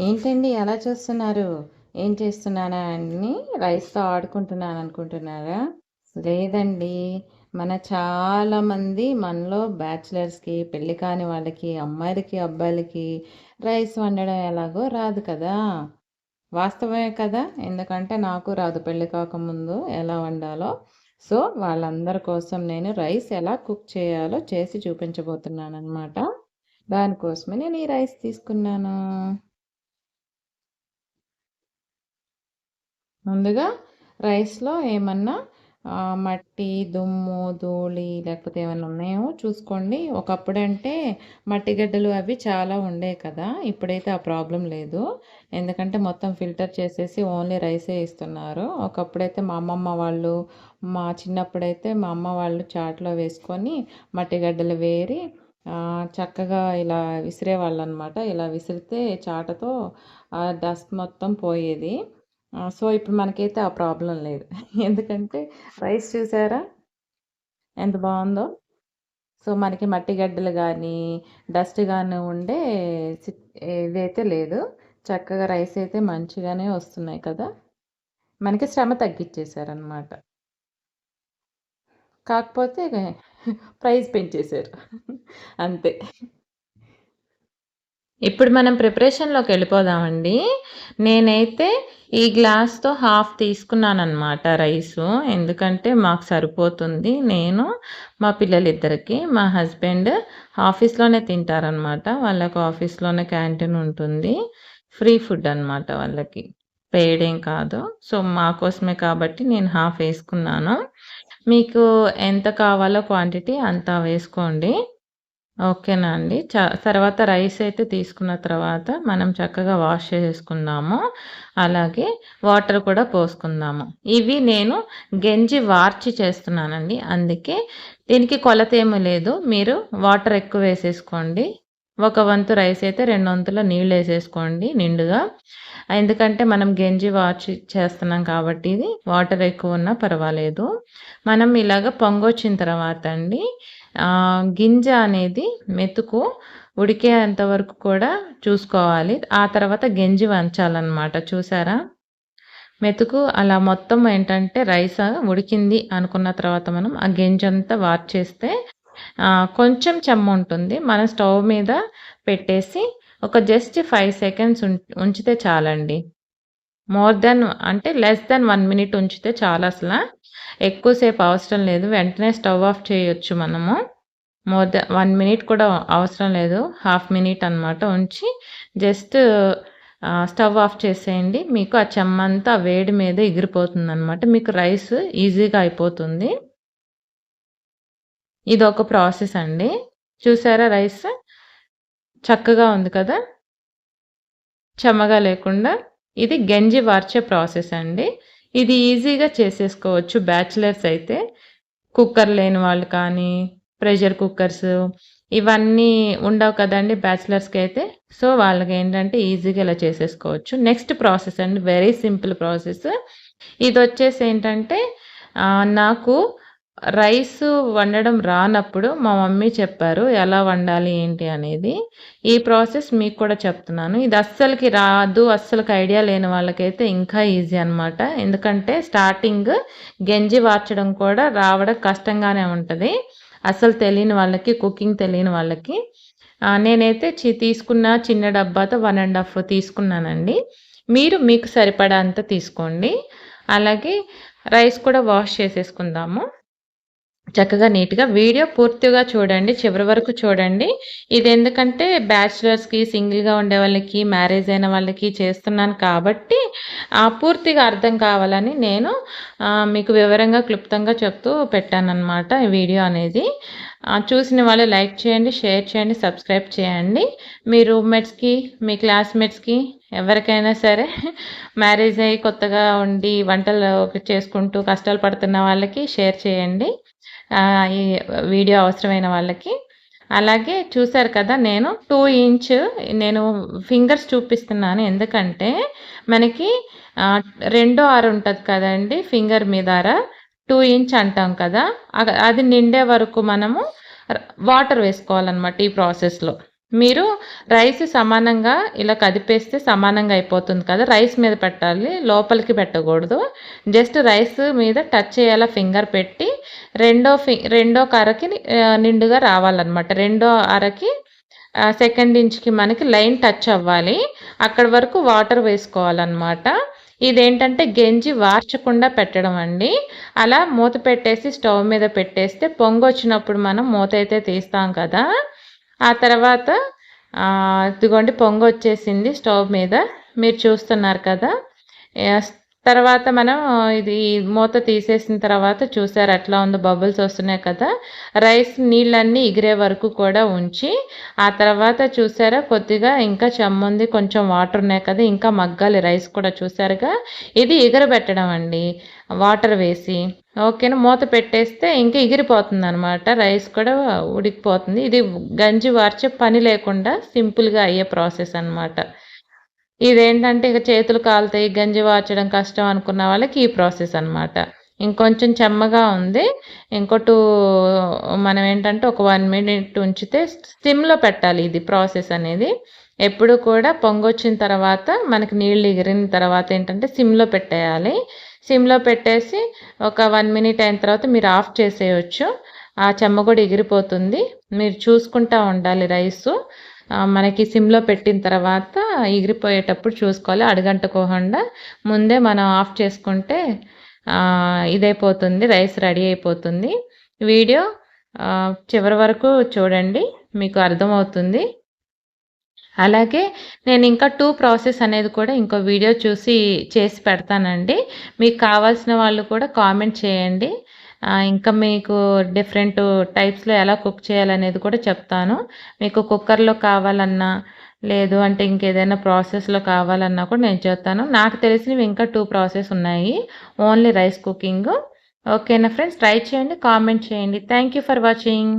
ఏంటండి ఎలా చూస్తున్నారు? ఏం చేస్తున్నానా అని రైస్తో ఆడుకుంటున్నాను అనుకుంటున్నారా? లేదండి. మన చాలామంది మనలో బ్యాచిలర్స్కి పెళ్ళి కాని వాళ్ళకి అమ్మాయిలకి అబ్బాయిలకి రైస్ వండడం ఎలాగో రాదు కదా? వాస్తవమే కదా? ఎందుకంటే నాకు రాదు పెళ్ళి కాకముందు ఎలా వండాలో. సో వాళ్ళందరి కోసం నేను రైస్ ఎలా కుక్ చేయాలో చేసి చూపించబోతున్నాను అనమాట దానికోసమే నేను ఈ రైస్ తీసుకున్నాను. ముందుగా రైస్లో ఏమన్నా మట్టి దుమ్ము ధూళి లేకపోతే ఏమైనా ఉన్నాయో చూసుకోండి. ఒకప్పుడంటే మట్టి గడ్డలు అవి చాలా ఉండే కదా ఇప్పుడైతే ఆ ప్రాబ్లం లేదు. ఎందుకంటే మొత్తం ఫిల్టర్ చేసేసి ఓన్లీ రైసే ఇస్తున్నారు. ఒకప్పుడైతే మా అమ్మమ్మ వాళ్ళు మా చిన్నప్పుడైతే మా అమ్మ వాళ్ళు చాట్లో వేసుకొని మట్టి గడ్డలు వేరి చక్కగా ఇలా విసిరేవాళ్ళు అనమాట ఇలా విసిరితే చాటతో డస్ట్ మొత్తం పోయేది. సో ఇప్పుడు మనకైతే ఆ ప్రాబ్లం లేదు. ఎందుకంటే రైస్ చూసారా? ఎంత బాగుందో. సో మనకి మట్టి గడ్డలు కానీ డస్ట్ కానీ ఉండే ఇదైతే లేదు. చక్కగా రైస్ అయితే మంచిగానే వస్తున్నాయి కదా. మనకి శ్రమ తగ్గించేశారనమాట కాకపోతే ప్రైస్ పెంచేశారు అంతే. ఇప్పుడు మనం ప్రిపరేషన్లోకి వెళ్ళిపోదామండి. నేనైతే ఈ గ్లాస్తో హాఫ్ తీసుకున్నాను అనమాట రైసు ఎందుకంటే మాకు సరిపోతుంది. నేను మా పిల్లలిద్దరికి మా హస్బెండ్ ఆఫీస్లోనే తింటారనమాట వాళ్ళకు ఆఫీస్లోనే క్యాంటీన్ ఉంటుంది. ఫ్రీ ఫుడ్ అనమాట వాళ్ళకి. పెయిడ్ ఏం కాదు. సో మా కోసమే కాబట్టి నేను హాఫ్ వేసుకున్నాను. మీకు ఎంత కావాలో క్వాంటిటీ అంత వేసుకోండి. ఓకేనా అండి. చ తర్వాత రైస్ అయితే తీసుకున్న తర్వాత మనం చక్కగా వాష్ చేసుకుందాము. అలాగే వాటర్ కూడా పోసుకుందాము. ఇవి నేను గెంజి వార్చి చేస్తున్నానండి. అందుకే దీనికి కొలత ఏమీ లేదు. మీరు వాటర్ ఎక్కువ వేసేసుకోండి. ఒక వంతు రైస్ అయితే రెండు వంతుల నీళ్ళు వేసేసుకోండి నిండుగా. ఎందుకంటే మనం గెంజి వార్చి చేస్తున్నాం కాబట్టి ఇది వాటర్ ఎక్కువ ఉన్నా పర్వాలేదు. మనం ఇలాగ పొంగొచ్చిన తర్వాత అండి గింజ అనేది మెతుకు ఉడికేంత వరకు కూడా చూసుకోవాలి. ఆ తర్వాత గెంజి వంచాలన్నమాట. చూసారా? మెతుకు అలా మొత్తం ఏంటంటే రైస్ ఉడికింది అనుకున్న తర్వాత మనం ఆ గెంజి అంతా వార్చేస్తే కొంచెం చెమ్మ ఉంటుంది. మనం స్టవ్ మీద పెట్టేసి ఒక జస్ట్ ఫైవ్ సెకండ్స్ ఉంచితే చాలండి. మోర్ దెన్ అంటే లెస్ దెన్ వన్ మినిట్ ఉంచితే చాలా అసలు. ఎక్కువసేపు అవసరం లేదు. వెంటనే స్టవ్ ఆఫ్ చేయొచ్చు మనము. మోర్ దెన్ వన్ మినిట్ కూడా అవసరం లేదు. హాఫ్ మినిట్ అనమాట ఉంచి జస్ట్ స్టవ్ ఆఫ్ చేసేయండి. మీకు ఆ చెమ్మంతా వేడి మీద ఎగిరిపోతుంది అనమాట మీకు రైస్ ఈజీగా అయిపోతుంది. ఇది ఒక ప్రాసెస్ అండి. చూసారా రైస్? చక్కగా ఉంది కదా? చెమ్మగా లేకుండా. ఇది గంజి వార్చే ప్రాసెస్ అండి. ఇది ఈజీగా చేసేసుకోవచ్చు. బ్యాచిలర్స్ అయితే కుక్కర్ లేని వాళ్ళు కానీ ప్రెషర్ కుక్కర్స్ ఇవన్నీ ఉండవు కదండి బ్యాచిలర్స్కి అయితే. సో వాళ్ళకి ఏంటంటే ఈజీగా ఇలా చేసేసుకోవచ్చు. నెక్స్ట్ ప్రాసెస్ అండి. వెరీ సింపుల్ ప్రాసెస్ ఇది వచ్చేసి ఏంటంటే నాకు రైస్ వండడం రానప్పుడు మా మమ్మీ చెప్పారు ఎలా వండాలి ఏంటి అనేది. ఈ ప్రాసెస్ మీకు కూడా చెప్తున్నాను. ఇది అస్సలకి రాదు అస్సలకి ఐడియా లేని వాళ్ళకైతే ఇంకా ఈజీ అనమాట ఎందుకంటే స్టార్టింగ్ గెంజి వార్చడం కూడా రావడం కష్టంగానే ఉంటుంది. అసలు తెలియని వాళ్ళకి కుకింగ్ తెలియని వాళ్ళకి. నేనైతే చి తీసుకున్న చిన్న డబ్బాతో వన్ అండ్ హాఫ్ తీసుకున్నానండి. మీరు మీకు సరిపడా అంత తీసుకోండి. అలాగే రైస్ కూడా వాష్ చేసేసుకుందాము. చక్కగా నీట్గా వీడియో పూర్తిగా చూడండి చివరి వరకు చూడండి. ఇది ఎందుకంటే బ్యాచిలర్స్కి సింగిల్గా ఉండే వాళ్ళకి మ్యారేజ్ అయిన వాళ్ళకి చేస్తున్నాను కాబట్టి పూర్తిగా అర్థం కావాలని నేను మీకు వివరంగా క్లుప్తంగా చెప్తూ పెట్టానన్నమాట ఈ వీడియో అనేది. చూసిన వాళ్ళు లైక్ చేయండి షేర్ చేయండి సబ్స్క్రైబ్ చేయండి. మీ రూమ్మేట్స్కి మీ క్లాస్మేట్స్కి ఎవరికైనా సరే మ్యారేజ్ అయ్యి కొత్తగా ఉండి వంటలు చేసుకుంటూ కష్టాలు పడుతున్న వాళ్ళకి షేర్ చేయండి. ఈ వీడియో అవసరమైన వాళ్ళకి. అలాగే చూసారు కదా నేను టూ ఇంచ్ నేను ఫింగర్స్ చూపిస్తున్నాను. ఎందుకంటే మనకి రెండో ఆరు ఉంటుంది కదండి ఫింగర్ మీద టూ ఇంచ్ అంటాం కదా. అది నిండే వరకు మనము వాటర్ వేసుకోవాలన్నమాట ఈ ప్రాసెస్లో మీరు రైస్ సమానంగా ఇలా కదిపేస్తే సమానంగా అయిపోతుంది కదా. రైస్ మీద పెట్టాలి లోపలికి పెట్టకూడదు. జస్ట్ రైస్ మీద టచ్ చేయాల ఫింగర్ పెట్టి రెండో ఫి రెండో కరకి నిండుగా రావాలన్నమాట. రెండో అరకి సెకండ్ ఇంచ్కి మనకి లైన్ టచ్ అవ్వాలి. అక్కడ వరకు వాటర్ వేసుకోవాలన్నమాట. ఇదేంటంటే గెంజి వార్చకుండా పెట్టడం అండి. అలా మూత పెట్టేసి స్టవ్ మీద పెట్టేస్తే పొంగు వచ్చినప్పుడు మనం మూత అయితే తీస్తాం కదా. ఆ తర్వాత ఇదిగోండి పొంగు వచ్చేసింది స్టవ్ మీద. మీరు చూస్తున్నారు కదా. తర్వాత మనం ఇది మూత తీసేసిన తర్వాత చూసారు అట్లా ఉందో బబుల్స్ వస్తున్నాయి కదా రైస్ నీళ్ళన్నీ ఎగిరే వరకు కూడా ఉంచి ఆ తర్వాత చూసారా కొద్దిగా ఇంకా చెమ్ముంది కొంచెం వాటర్ ఉన్నాయి కదా ఇంకా మగ్గాలి రైస్ కూడా చూసారుగా ఇది ఎగరబెట్టడం అండి వాటర్ వేసి. ఓకేనా మూత పెట్టేస్తే ఇంకా ఎగిరిపోతుంది అనమాట రైస్ కూడా ఉడికిపోతుంది. ఇది గంజి వార్చే పని లేకుండా సింపుల్గా అయ్యే ప్రాసెస్ అనమాట ఇదేంటంటే ఇక చేతులు కాలుతాయి గంజి వార్చడం కష్టం అనుకున్న వాళ్ళకి ఈ ప్రాసెస్ అనమాట ఇంకొంచెం చెమ్మగా ఉంది. ఇంకోటి మనం ఏంటంటే ఒక వన్ మినిట్ ఉంచితే సిమ్లో పెట్టాలి ఇది ప్రాసెస్ అనేది. ఎప్పుడు కూడా పొంగొచ్చిన తర్వాత మనకి నీళ్ళు ఎగిరిన తర్వాత ఏంటంటే సిమ్లో పెట్టేయాలి. సిమ్లో పెట్టేసి ఒక వన్ మినిట్ అయిన తర్వాత మీరు ఆఫ్ చేసేయచ్చు. ఆ చెమ్మ కూడా ఎగిరిపోతుంది. మీరు చూసుకుంటూ ఉండాలి రైసు. మనకి సిమ్లో పెట్టిన తర్వాత ఎగిరిపోయేటప్పుడు చూసుకోవాలి. అడగంటుకోకుండా ముందే మనం ఆఫ్ చేసుకుంటే ఇదైపోతుంది రైస్ రెడీ అయిపోతుంది. వీడియో చివరి వరకు చూడండి మీకు అర్థమవుతుంది. అలాగే నేను ఇంకా టూ ప్రాసెస్ అనేది కూడా ఇంకో వీడియో చూసి చేసి పెడతానండి. మీకు కావాల్సిన వాళ్ళు కూడా కామెంట్ చేయండి. ఇంకా మీకు డిఫరెంట్ టైప్స్లో ఎలా కుక్ చేయాలనేది కూడా చెప్తాను. మీకు కుక్కర్లో కావాలన్నా లేదు అంటే ఇంకేదైనా ప్రాసెస్లో కావాలన్నా కూడా నేను చెప్తాను. నాకు తెలిసినవి ఇంకా టూ ప్రాసెస్ ఉన్నాయి. ఓన్లీ రైస్ కుకింగ్ ఓకేనా ఫ్రెండ్స్ ట్రై చేయండి కామెంట్ చేయండి. Thank for watching